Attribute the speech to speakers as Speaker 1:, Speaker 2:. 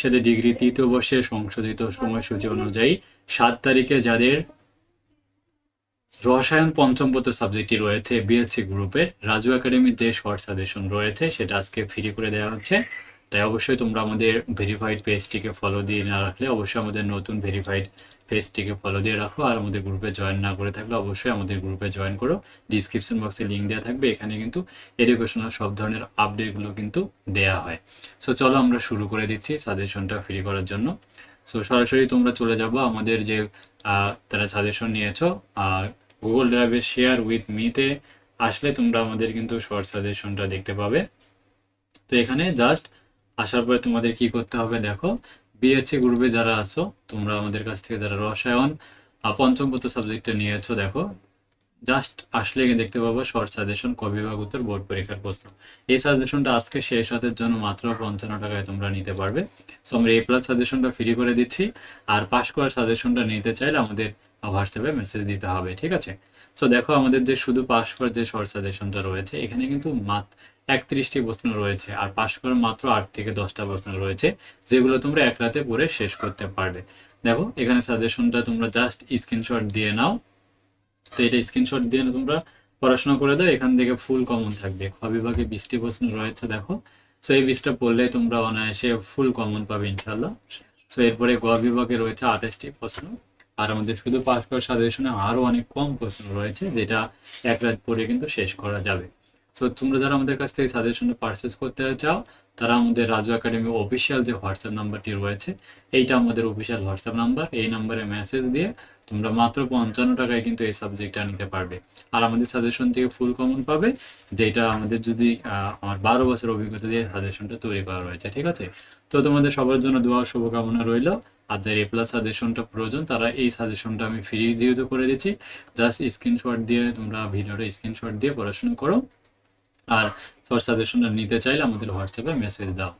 Speaker 1: সালে ডিগ্রি তৃতীয় বর্ষের সংশোধিত সময়সূচি অনুযায়ী সাত তারিখে যাদের রসায়ন পঞ্চম পত্র সাবজেক্টটি রয়েছে বিএসসি গ্রুপের রাজু একাডেমির যে শর্ট সাজেশন রয়েছে, সেটা আজকে ফ্রি করে দেওয়া হচ্ছে। তাই অবশ্যই তোমরা আমাদের ভেরিফাইড পেজটিকে ফলো দিয়ে না রাখলে অবশ্যই আমাদের নতুন ভেরিফাইড পেজটিকে ফলো দিয়ে রাখো। আর আমাদের গ্রুপে জয়েন না করে থাকলে অবশ্যই আমাদের গ্রুপে জয়েন করো। ডিসক্রিপশন বক্সে লিঙ্ক দেওয়া থাকবে। এখানে কিন্তু এডুকেশনাল সব ধরনের আপডেটগুলো কিন্তু দেয়া হয়। সো চলো আমরা শুরু করে দিচ্ছি সাজেশনটা ফ্রি করার জন্য। সো সরাসরি তোমরা চলে যাব আমাদের যে তারা সাজেশন নিয়েছো। আর গুগল ড্রাইভে শেয়ার উইথ মিতে আসলে তোমরা আমাদের কিন্তু শর্ট সাজেশনটা দেখতে পাবে। তো এখানে জাস্ট আসার পরে তোমাদের কি করতে হবে দেখো বিএসসি গ্রুপে যারা আছো, তোমরা আমাদের কাছ থেকে যারা রসায়ন পঞ্চম পত্র সাবজেক্টটা নিয়েছো, দেখো জাস্ট আসলে দেখতে পাবো শর্ট সাজেশন ক বিভাগ, উত্তর বোর্ড পরীক্ষার প্রশ্ন। এই সাজেশনটা আজকে শেষ হাতের জন্য মাত্র পঞ্চান্ন টাকায় তোমরা নিতে পারবে। সো আমরা এ প্লাস সাজেশনটা ফ্রি করে দিচ্ছি। আর পাস করার সাজেশনটা নিতে চাইলে আমাদের হোয়াটসঅ্যাপে মেসেজ দিতে হবে, ঠিক আছে? সো দেখো আমাদের যে শুধু পাস করার যে শর্ট সাজেশনটা রয়েছে, এখানে কিন্তু মাত্র একত্রিশটি প্রশ্ন রয়েছে। আর পাস করার মাত্র আট থেকে দশটা প্রশ্ন রয়েছে, যেগুলো তোমরা এক রাতে পড়ে শেষ করতে পারবে। দেখো, এখানে সাজেশনটা তোমরা জাস্ট স্ক্রিনশট দিয়ে নাও। তো এটা স্ক্রিনশট দিয়ে তোমরা পড়াশোনা করে দাও, এখান থেকে ফুল কমন থাকবে। খ বিভাগে বিশটি প্রশ্ন রয়েছে, দেখো। সো এই বিশটা পড়লে তোমরা অনায়াসে ফুল কমন পাবে ইনশাল্লাহ সো এরপরে গ বিভাগে রয়েছে আঠাশটি প্রশ্ন। আর আমাদের শুধু পাস করার সাজেশনে আরও অনেক কম প্রশ্ন রয়েছে, যেটা এক রাত পরে কিন্তু শেষ করা যাবে। সো তোমরা যারা আমাদের কাছ থেকে সাজেশনটা পারচেস করতে চাও, তারা আমাদের রাজু একাডেমি অফিসিয়াল যে হোয়াটসঅ্যাপ নাম্বারটি রয়েছে, এইটা আমাদের অফিসিয়াল হোয়াটসঅ্যাপ নাম্বার এই নাম্বারে মেসেজ দিয়ে তোমরা মাত্র পঞ্চান্ন টাকায় কিন্তু এই সাবজেক্টটা নিতে পারবে। আর আমাদের সাজেশন থেকে ফুল কমন পাবে, যেটা আমাদের যদি আমার বারো বছর অভিজ্ঞতা দিয়ে সাজেশনটা তৈরি করা রয়েছে, ঠিক আছে? তো তোমাদের সবার জন্য দোয়া শুভকামনা রইল। আর যাদের এ প্লাস সাজেশনটা প্রয়োজন, তারা এই সাজেশনটা আমি ফ্রি যেহেতু করে দিচ্ছি জাস্ট স্ক্রিনশট দিয়ে তোমরা ভিডিওটা স্ক্রিনশট দিয়ে পড়াশোনা করো। আর তোর সাজেশনটা নিতে চাইলে আমাদের হোয়াটসঅ্যাপে মেসেজ দাও।